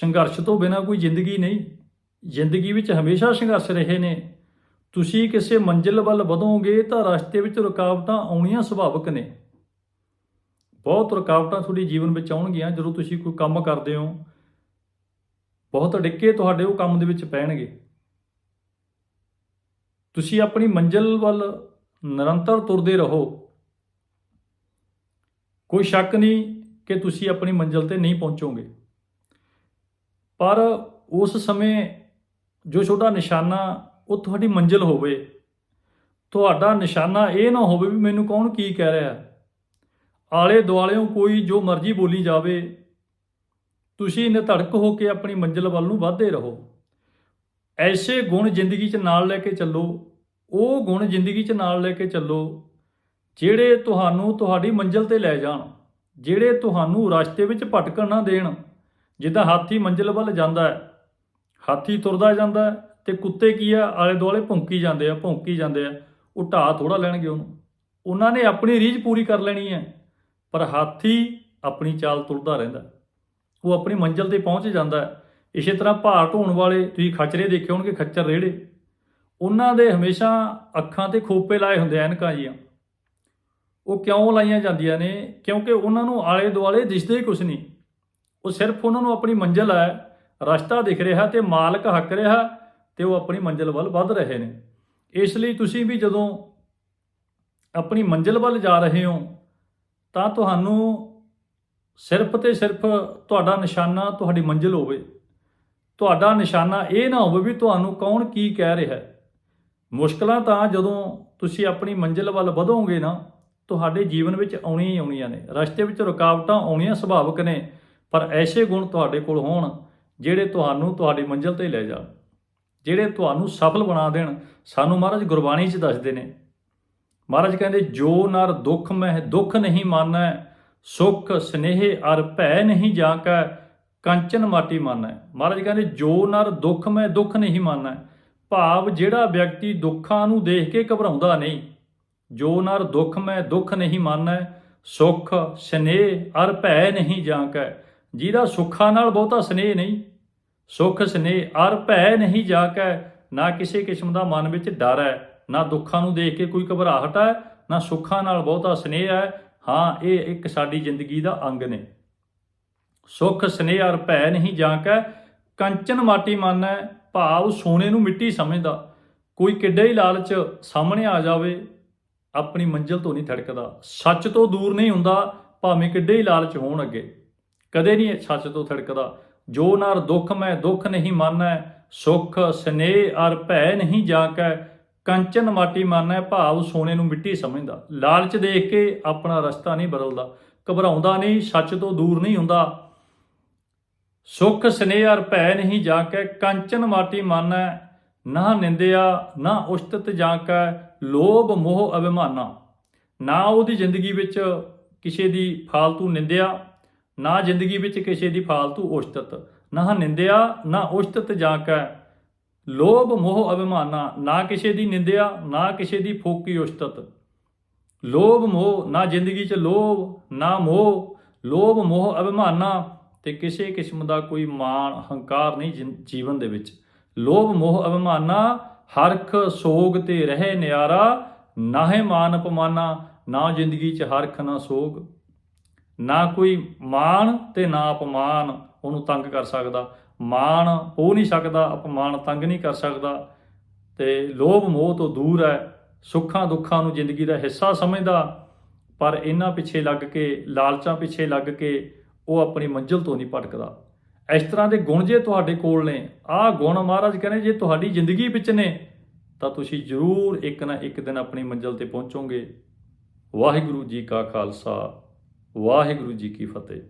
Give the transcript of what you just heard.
ਸੰਘਰਸ਼ ਤੋਂ ਬਿਨਾਂ ਕੋਈ ਜ਼ਿੰਦਗੀ ਨਹੀਂ। ਜ਼ਿੰਦਗੀ ਵਿੱਚ ਹਮੇਸ਼ਾ ਸੰਘਰਸ਼ ਰਹੇ ਨੇ। ਤੁਸੀਂ ਕਿਸੇ ਮੰਜ਼ਿਲ ਵੱਲ ਵਧੋਗੇ ਤਾਂ ਰਸਤੇ ਵਿੱਚ ਰੁਕਾਵਟਾਂ ਆਉਣੀਆਂ ਸੁਭਾਵਿਕ ਨੇ। ਬਹੁਤ ਰੁਕਾਵਟਾਂ ਤੁਹਾਡੇ ਜੀਵਨ ਵਿੱਚ ਆਉਣਗੀਆਂ ਜਦੋਂ ਤੁਸੀਂ ਕੋਈ ਕੰਮ ਕਰਦੇ ਹੋ। ਬਹੁਤ ਡਿੱਕੇ ਤੁਹਾਡੇ ਉਹ ਕੰਮ ਦੇ ਵਿੱਚ ਪੈਣਗੇ। ਤੁਸੀਂ ਆਪਣੀ ਮੰਜ਼ਿਲ ਵੱਲ ਨਿਰੰਤਰ ਤੁਰਦੇ ਰਹੋ। ਕੋਈ ਸ਼ੱਕ ਨਹੀਂ ਕਿ ਤੁਸੀਂ ਆਪਣੀ ਮੰਜ਼ਿਲ ਤੇ ਨਹੀਂ ਪਹੁੰਚੋਗੇ। ਪਰ ਉਸ ਸਮੇਂ ਜੋ ਛੋਟਾ ਨਿਸ਼ਾਨਾ, ਉਹ ਤੁਹਾਡੀ ਮੰਜ਼ਿਲ ਹੋਵੇ। ਤੁਹਾਡਾ ਨਿਸ਼ਾਨਾ ਇਹ ਨਾ ਹੋਵੇ ਵੀ ਮੈਨੂੰ ਕੌਣ ਕੀ ਕਹਿ ਰਿਹਾ ਆਲੇ ਦੁਆਲਿਓਂ ਕੋਈ ਜੋ ਮਰਜ਼ੀ ਬੋਲੀ ਜਾਵੇ, ਤੁਸੀਂ ਨਿਧੜਕ ਹੋ ਕੇ ਆਪਣੀ ਮੰਜ਼ਿਲ ਵੱਲ ਨੂੰ ਵਧਦੇ ਰਹੋ। ਐਸੇ ਗੁਣ ਜ਼ਿੰਦਗੀ 'ਚ ਨਾਲ ਲੈ ਕੇ ਚੱਲੋ। ਉਹ ਗੁਣ ਜ਼ਿੰਦਗੀ 'ਚ ਨਾਲ ਲੈ ਕੇ ਚੱਲੋ, ਜਿਹੜੇ ਤੁਹਾਨੂੰ ਤੁਹਾਡੀ ਮੰਜ਼ਿਲ ਤੇ ਲੈ ਜਾਣ, ਜਿਹੜੇ ਤੁਹਾਨੂੰ ਰਸਤੇ ਵਿੱਚ ਭਟਕਣ ਨਾ ਦੇਣ। ਜਿੱਦਾਂ ਹਾਥੀ ਮੰਜ਼ਿਲ ਵੱਲ ਜਾਂਦਾ ਹੈ, ਹਾਥੀ ਤੁਰਦਾ ਜਾਂਦਾ ਹੈ ਤੇ ਕੁੱਤੇ ਕੀ ਆ ਆਲੇ ਦੁਆਲੇ ਭੌਂਕੀ ਜਾਂਦੇ ਆ, ਭੌਂਕੀ ਜਾਂਦੇ ਆ, ਉਹ ਢਾਹ ਥੋੜਾ ਲੈਣਗੇ ਉਹਨੂੰ। ਉਹਨਾਂ ਨੇ ਆਪਣੀ ਰੀਝ ਪੂਰੀ ਕਰ ਲੈਣੀ ਹੈ, ਪਰ ਹਾਥੀ ਆਪਣੀ ਚਾਲ ਤੁਰਦਾ ਰਹਿੰਦਾ ਉਹ ਆਪਣੀ ਮੰਜ਼ਿਲ ਤੇ ਪਹੁੰਚ ਜਾਂਦਾ ਹੈ। ਇਸੇ ਤਰ੍ਹਾਂ ਭਾਰ ਢੋਣ ਵਾਲੇ ਤੁਸੀਂ ਖੱਚਰੇ ਦੇਖੇ ਹੋਣਗੇ, ਖੱਚਰ ਰੇੜੇ। ਉਹਨਾਂ ਦੇ ਹਮੇਸ਼ਾ ਅੱਖਾਂ ਤੇ ਖੋਪੇ ਲਾਏ ਹੁੰਦੇ ਐਨਕਾਂ ਜੀਆਂ। ਉਹ ਕਿਉਂ ਲਾਈਆਂ ਜਾਂਦੀਆਂ ਨੇ? ਕਿਉਂਕਿ ਉਹਨਾਂ ਨੂੰ ਆਲੇ ਦੁਆਲੇ ਦਿਸਦੇ ਹੀ ਕੁਝ ਨਹੀਂ। ਉਹ ਸਿਰਫ ਉਹਨਾਂ ਨੂੰ ਆਪਣੀ ਮੰਜ਼ਿਲ ਹੈ, ਰਸਤਾ ਦਿਖ ਰਿਹਾ ਤੇ ਮਾਲਕ ਹੱਕ ਰਿਹਾ ਤੇ ਉਹ ਆਪਣੀ ਮੰਜ਼ਿਲ ਵੱਲ ਵੱਧ ਰਹੇ ਨੇ। ਇਸ ਲਈ ਤੁਸੀਂ ਵੀ ਜਦੋਂ ਆਪਣੀ ਮੰਜ਼ਿਲ ਵੱਲ ਜਾ ਰਹੇ ਹੋ, ਤਾਂ ਤੁਹਾਨੂੰ ਸਿਰਫ ਤੇ ਸਿਰਫ ਤੁਹਾਡਾ ਨਿਸ਼ਾਨਾ ਤੁਹਾਡੀ ਮੰਜ਼ਿਲ ਹੋਵੇ। ਤੁਹਾਡਾ ਨਿਸ਼ਾਨਾ ਇਹ ਨਾ ਹੋਵੇ ਵੀ ਤੁਹਾਨੂੰ ਕੌਣ ਕੀ ਕਹਿ ਰਿਹਾ ਹੈ। ਮੁਸ਼ਕਲਾਂ ਤਾਂ ਜਦੋਂ ਤੁਸੀਂ ਆਪਣੀ ਮੰਜ਼ਿਲ ਵੱਲ ਵਧੋਗੇ ਨਾ, ਤੁਹਾਡੇ ਜੀਵਨ ਵਿੱਚ ਆਉਣੀਆਂ ਹੀ ਆਉਣੀਆਂ ਨੇ। ਰਸਤੇ ਵਿੱਚ ਰੁਕਾਵਟਾਂ ਆਉਣੀਆਂ ਸੁਭਾਵਿਕ ਨੇ। ਪਰ ਐਸੇ ਗੁਣ ਤੁਹਾਡੇ ਕੋਲ ਹੋਣ ਜਿਹੜੇ ਤੁਹਾਨੂੰ ਤੁਹਾਡੀ ਮੰਜ਼ਿਲ ਤੇ ਲੈ ਜਾਣ, ਜਿਹੜੇ ਤੁਹਾਨੂੰ ਸਫਲ ਬਣਾ ਦੇਣ। ਸਾਨੂੰ ਮਹਾਰਾਜ ਗੁਰਬਾਣੀ 'ਚ ਦੱਸਦੇ ਨੇ, ਮਹਾਰਾਜ ਕਹਿੰਦੇ, ਜੋ ਨਰ ਦੁੱਖ ਮਹਿ ਦੁੱਖ ਨਹੀਂ ਮਾਨੈ, ਸੁਖ ਸਨੇਹ ਅਰ ਭੈ ਨਹੀਂ ਜਾਕੈ ਕੰਚਨ ਮਾਟੀ ਮਾਨੈ। ਮਹਾਰਾਜ ਕਹਿੰਦੇ, ਜੋ ਨਰ ਦੁੱਖ ਮਹਿ ਦੁੱਖ ਨਹੀਂ ਮਾਨੈ, ਭਾਵ ਜਿਹੜਾ ਵਿਅਕਤੀ ਦੁੱਖਾਂ ਨੂੰ ਦੇਖ ਕੇ ਘਬਰਾਉਂਦਾ ਨਹੀਂ। ਜੋ ਨਰ ਦੁੱਖ ਮਹਿ ਦੁੱਖ ਨਹੀਂ ਮਾਨੈ, ਸੁਖ ਸਨੇਹ ਅਰ ਭੈ ਨਹੀਂ ਜਾਕੈ ਜਿਹਦਾ ਸੁੱਖਾਂ ਨਾਲ ਬਹੁਤਾ ਸਨੇਹ ਨਹੀਂ। ਸੁਖ ਸਨੇਹ ਅਰ ਭੈ ਨਹੀਂ ਜਾਕੈ, ਨਾ ਕਿਸੇ ਕਿਸਮ ਦਾ ਮਨ ਵਿੱਚ ਡਰ ਹੈ, ਨਾ ਦੁੱਖਾਂ ਨੂੰ ਦੇਖ ਕੇ ਕੋਈ ਘਬਰਾਹਟ ਹੈ, ਨਾ ਸੁੱਖਾਂ ਨਾਲ ਬਹੁਤਾ ਸਨੇਹ ਹੈ। ਹਾਂ, ਇਹ ਇੱਕ ਸਾਡੀ ਜ਼ਿੰਦਗੀ ਦਾ ਅੰਗ ਨੇ। ਸੁਖ, ਸਨੇਹ ਅਰ ਭੈ ਨਹੀਂ ਜਾਕੈ, ਕੰਚਨ ਮਾਟੀ ਮਨ ਹੈ, ਭਾਵ ਸੋਨੇ ਨੂੰ ਮਿੱਟੀ ਸਮਝਦਾ। ਕੋਈ ਕਿੱਡਾ ਹੀ ਲਾਲਚ ਸਾਹਮਣੇ ਆ ਜਾਵੇ, ਆਪਣੀ ਮੰਜ਼ਿਲ ਤੋਂ ਨਹੀਂ ਥੜਕਦਾ। ਸੱਚ ਤੋਂ ਦੂਰ ਨਹੀਂ ਹੁੰਦਾ, ਭਾਵੇਂ ਕਿੱਡੇ ਹੀ ਲਾਲਚ ਹੋਣ ਅੱਗੇ। ਕਦੇ ਨਹੀਂ ਸੱਚ ਤੋਂ ਥੜਕਦਾ। ਜੋ ਨਰ ਦੁੱਖ ਮੈਂ ਦੁੱਖ ਨਹੀਂ ਮਾਨੈ, ਸੁਖ ਸਨੇਹ ਅਰ ਭੈ ਨਹੀਂ ਜਾਕੈ। ਕੰਚਨ ਮਾਟੀ ਮਾਨੈ, ਭਾਵ ਸੋਨੇ ਨੂੰ ਮਿੱਟੀ ਸਮਝਦਾ। ਲਾਲਚ ਦੇਖ ਕੇ ਆਪਣਾ ਰਸਤਾ ਨਹੀਂ ਬਦਲਦਾ। ਘਬਰਾਉਂਦਾ ਨਹੀਂ, ਸੱਚ ਤੋਂ ਦੂਰ ਨਹੀਂ ਹੁੰਦਾ। ਸੁਖ ਸਨੇਹ ਅਰ ਭੈ ਨਹੀਂ ਜਾਕੈ, ਕੰਚਨ ਮਾਟੀ ਮਾਨੈ। ਨਾ ਨਿੰਦਿਆ, ਨਾ ਉਸਤਤ ਜਾਕੈ, ਲੋਭ ਮੋਹ ਅਭਿਮਾਨਾ। ਨਾ ਉਹਦੀ ਜ਼ਿੰਦਗੀ ਵਿੱਚ ਕਿਸੇ ਦੀ ਫਾਲਤੂ ਨਿੰਦਿਆ ਨਾ ਜ਼ਿੰਦਗੀ ਵਿੱਚ ਕਿਸੇ ਦੀ ਫਾਲਤੂ ਉਸਤਤ ਨਾ ਨਿੰਦਿਆ, ਨਾ ਉਸਤਤ ਜਾਕੈ ਲੋਭ, ਮੋਹ, ਅਭਿਮਾਨਾ, ਨਾ ਕਿਸੇ ਦੀ ਨਿੰਦਿਆ, ਨਾ ਕਿਸੇ ਦੀ ਫੋਕੀ ਉਸਤਤ ਲੋਭ, ਮੋਹ, ਨਾ ਜ਼ਿੰਦਗੀ 'ਚ ਲੋਭ, ਨਾ ਮੋਹ। ਲੋਭ, ਮੋਹ, ਅਭਿਮਾਨਾ ਤੇ ਕਿਸੇ ਕਿਸਮ ਦਾ ਕੋਈ ਮਾਣ, ਹੰਕਾਰ ਨਹੀਂ ਜਿੰ- ਜੀਵਨ ਦੇ ਵਿੱਚ। ਲੋਭ, ਮੋਹ, ਅਭਿਮਾਨਾ, ਹਰਖ, ਸੋਗ ਤੇ ਰਹੇ ਨਿਆਰਾ ਨਾਹੇ ਮਾਨ ਅਪਮਾਨਾ, ਨਾ ਜ਼ਿੰਦਗੀ 'ਚ ਹਰਖ, ਨਾ ਸੋਗ। ਨਾ ਕੋਈ ਮਾਣ ਤੇ ਨਾ ਅਪਮਾਨ ਉਹਨੂੰ ਤੰਗ ਕਰ ਸਕਦਾ। ਮਾਣ ਹੋ ਨਹੀਂ ਸਕਦਾ, ਅਪਮਾਨ ਤੰਗ ਨਹੀਂ ਕਰ ਸਕਦਾ। ਤੇ ਲੋਭ ਮੋਹ ਤੋਂ ਦੂਰ ਹੈ, ਸੁੱਖਾਂ ਦੁੱਖਾਂ ਨੂੰ ਜ਼ਿੰਦਗੀ ਦਾ ਹਿੱਸਾ ਸਮਝਦਾ। ਪਰ ਇਹਨਾਂ ਪਿੱਛੇ ਲੱਗ ਕੇ, ਲਾਲਚਾਂ ਪਿੱਛੇ ਲੱਗ ਕੇ ਉਹ ਆਪਣੀ ਮੰਜ਼ਿਲ ਤੋਂ ਨਹੀਂ ਭਟਕਦਾ। ਇਸ ਤਰ੍ਹਾਂ ਦੇ ਗੁਣ ਜੇ ਤੁਹਾਡੇ ਕੋਲ ਨੇ, ਆਹ ਗੁਣ ਮਹਾਰਾਜ ਕਹਿੰਦੇ, ਜੇ ਤੁਹਾਡੀ ਜ਼ਿੰਦਗੀ ਵਿੱਚ ਨੇ, ਤਾਂ ਤੁਸੀਂ ਜ਼ਰੂਰ ਇੱਕ ਨਾ ਇੱਕ ਦਿਨ ਆਪਣੀ ਮੰਜ਼ਿਲ ਤੇ ਪਹੁੰਚੋਗੇ। ਵਾਹਿਗੁਰੂ ਜੀ ਕਾ ਖਾਲਸਾ। ਵਾਹਿਗੁਰੂ ਜੀ ਕੀ ਫਤਿਹ।